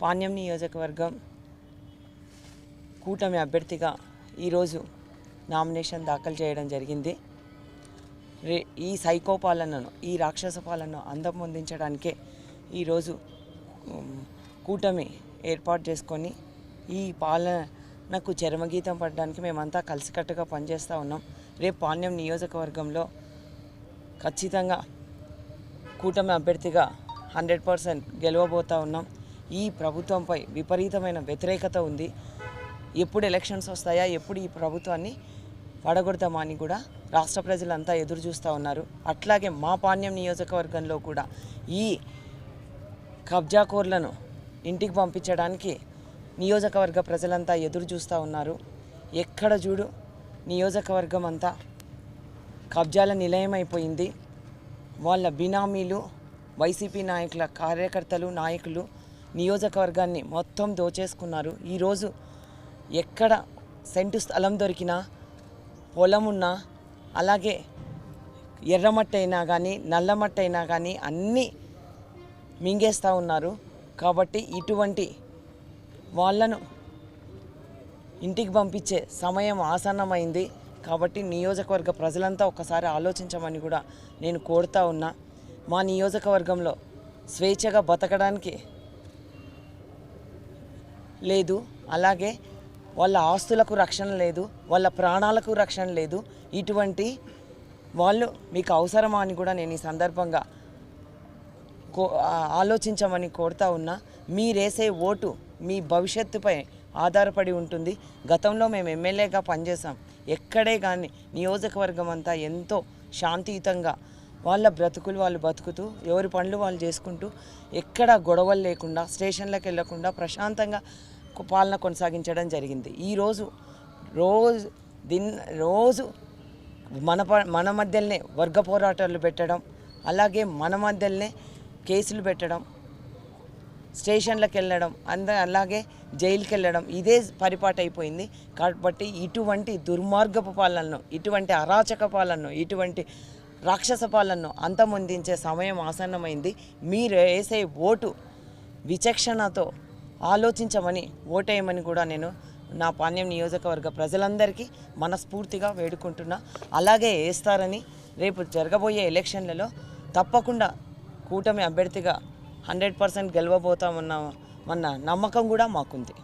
పాణ్యం నియోజకవర్గం కూటమి అభ్యర్థిగా ఈరోజు నామినేషన్ దాఖలు చేయడం జరిగింది. రే ఈ సైకో పాలనను ఈ రాక్షస పాలనను అందం పొందించడానికే ఈరోజు కూటమి ఏర్పాటు చేసుకొని ఈ పాలనకు చరమగీతం పడడానికి మేమంతా కలిసికట్టుగా పనిచేస్తూ ఉన్నాం. రేపు పాణ్యం నియోజకవర్గంలో ఖచ్చితంగా కూటమి అభ్యర్థిగా హండ్రెడ్ పర్సెంట్ గెలవబోతా ఉన్నాం. ఈ ప్రభుత్వంపై విపరీతమైన వ్యతిరేకత ఉంది. ఎప్పుడు ఎలక్షన్స్ వస్తాయా? ఎప్పుడు ఈ ప్రభుత్వాన్ని పడగొడతామా అని కూడా రాష్ట్ర ప్రజలంతా ఎదురు చూస్తూ ఉన్నారు. అట్లాగే మా పాణ్యం నియోజకవర్గంలో కూడా ఈ కబ్జాకోర్లను ఇంటికి పంపించడానికి నియోజకవర్గ ప్రజలంతా ఎదురు చూస్తూ ఉన్నారు. ఎక్కడ చూడు నియోజకవర్గం అంతా కబ్జాల నిలయమైపోయింది. వాళ్ళ బినామీలు వైసీపీ నాయకుల కార్యకర్తలు నాయకులు నియోజకవర్గాన్ని మొత్తం దోచేసుకున్నారు. ఈరోజు ఎక్కడ సెంటు స్థలం దొరికినా పొలం ఉన్నా అలాగే ఎర్రమట్టి అయినా కానీ నల్లమట్టి అయినా కానీ అన్నీ మింగేస్తూ ఉన్నారు. కాబట్టి ఇటువంటి వాళ్ళను ఇంటికి పంపించే సమయం ఆసన్నమైంది. కాబట్టి నియోజకవర్గ ప్రజలంతా ఒకసారి ఆలోచించమని కూడా నేను కోరుతా ఉన్నా. మా నియోజకవర్గంలో స్వేచ్ఛగా బతకడానికి లేదు. అలాగే వాళ్ళ ఆస్తులకు రక్షణ లేదు. వాళ్ళ ప్రాణాలకు రక్షణ లేదు. ఇటువంటి వాళ్ళు మీకు అవసరమా అని కూడా నేను ఈ సందర్భంగా కో ఆలోచించమని కోరుతా ఉన్నా. మీరేసే ఓటు మీ భవిష్యత్తుపై ఆధారపడి ఉంటుంది. గతంలో మేము ఎమ్మెల్యేగా పనిచేసాం ఎక్కడే కానీ నియోజకవర్గం అంతా ఎంతో శాంతియుతంగా వాళ్ళ బ్రతుకులు వాళ్ళు బతుకుతూ ఎవరి పనులు వాళ్ళు చేసుకుంటూ ఎక్కడ గొడవలు లేకుండా స్టేషన్లకు వెళ్ళకుండా ప్రశాంతంగా పాలన కొనసాగించడం జరిగింది. ఈరోజు రోజు దిన్ రోజు మన ప మన మధ్యలోనే వర్గ పోరాటాలు పెట్టడం అలాగే మన మధ్యలోనే కేసులు పెట్టడం స్టేషన్లకు వెళ్ళడం అంద అలాగే జైలుకి వెళ్ళడం ఇదే పరిపాటు అయిపోయింది. కాబట్టి ఇటువంటి దుర్మార్గపు పాలనను ఇటువంటి అరాచక పాలనను ఇటువంటి రాక్షస పాలనను అంతమొందించే సమయం ఆసన్నమైంది. మీరు వేసే ఓటు విచక్షణతో ఆలోచించమని ఓటేయమని కూడా నేను నా పాణ్యం నియోజకవర్గ ప్రజలందరికీ మనస్ఫూర్తిగా వేడుకుంటున్నా. అలాగే వేస్తారని రేపు జరగబోయే ఎలక్షన్లలో తప్పకుండా కూటమి అభ్యర్థిగా హండ్రెడ్ పర్సెంట్ గెలవబోతామన్న మన నమ్మకం కూడా మాకుంది.